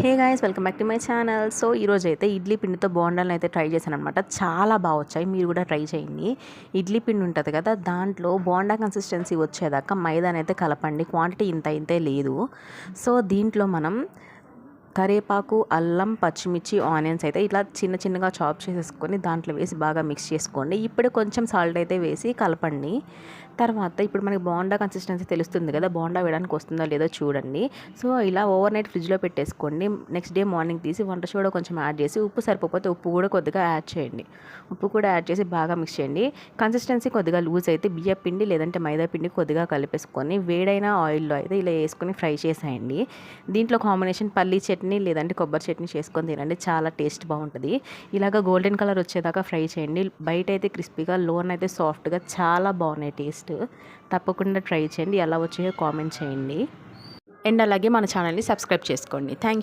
Hey guys welcome back to my channel so ఈరోజు అయితే ఇడ్లీ పిండితో బోండాలను అయితే ట్రై చేశాను అనమాట చాలా బాగా వచ్చాయి. మీరు కూడా ట్రై చేయండి. ఇడ్లీ పిండి ఉంటుంది కదా దాంట్లో బోండా కన్సిస్టెన్సీ వచ్చేదాకా మైదానైతే అయితే కలపండి. క్వాంటిటీ ఇంత ఇంతే లేదు. సో దీంట్లో మనం కరివేపాకు అల్లం పచ్చిమిర్చి ఆనియన్స్ అయితే ఇట్లా చిన్న చిన్నగా చాప్ చేసేసుకొని దాంట్లో వేసి బాగా మిక్స్ చేసుకోండి. ఇప్పుడు కొంచెం సాల్ట్ అయితే వేసి కలపండి. తర్వాత ఇప్పుడు మనకి బోండా కన్సిస్టెన్సీ తెలుస్తుంది కదా బోండా వేయడానికి వస్తుందో లేదో చూడండి. సో ఇలా ఓవర్ నైట్ ఫ్రిడ్జ్లో పెట్టేసుకోండి. నెక్స్ట్ డే మార్నింగ్ తీసి వంట సోడా కొంచెం యాడ్ చేసి ఉప్పు సరిపోతే ఉప్పు కూడా కొద్దిగా యాడ్ చేయండి. ఉప్పు కూడా యాడ్ చేసి బాగా మిక్స్ చేయండి. కన్సిస్టెన్సీ కొద్దిగా లూజ్ అయితే బియ్య పిండి లేదంటే మైదా పిండి కొద్దిగా కలిపేసుకొని వేడైన ఆయిల్లో అయితే ఇలా వేసుకొని ఫ్రై చేసేయండి. దీంట్లో కాంబినేషన్ పల్లీ చట్నీ లేదంటే కొబ్బరి చట్నీ చేసుకొని తినండి. చాలా టేస్ట్ బాగుంటుంది. ఇలాగ గోల్డెన్ కలర్ వచ్చేదాకా ఫ్రై చేయండి. బయట అయితే క్రిస్పీగా లోన్ అయితే సాఫ్ట్గా చాలా బాగున్నాయి టేస్ట్. తప్పకుండా ట్రై చేయండి. ఎలా వచ్చాయో కామెంట్ చేయండి. అండ్ అలాగే మన ఛానల్ని సబ్స్క్రైబ్ చేసుకోండి. థ్యాంక్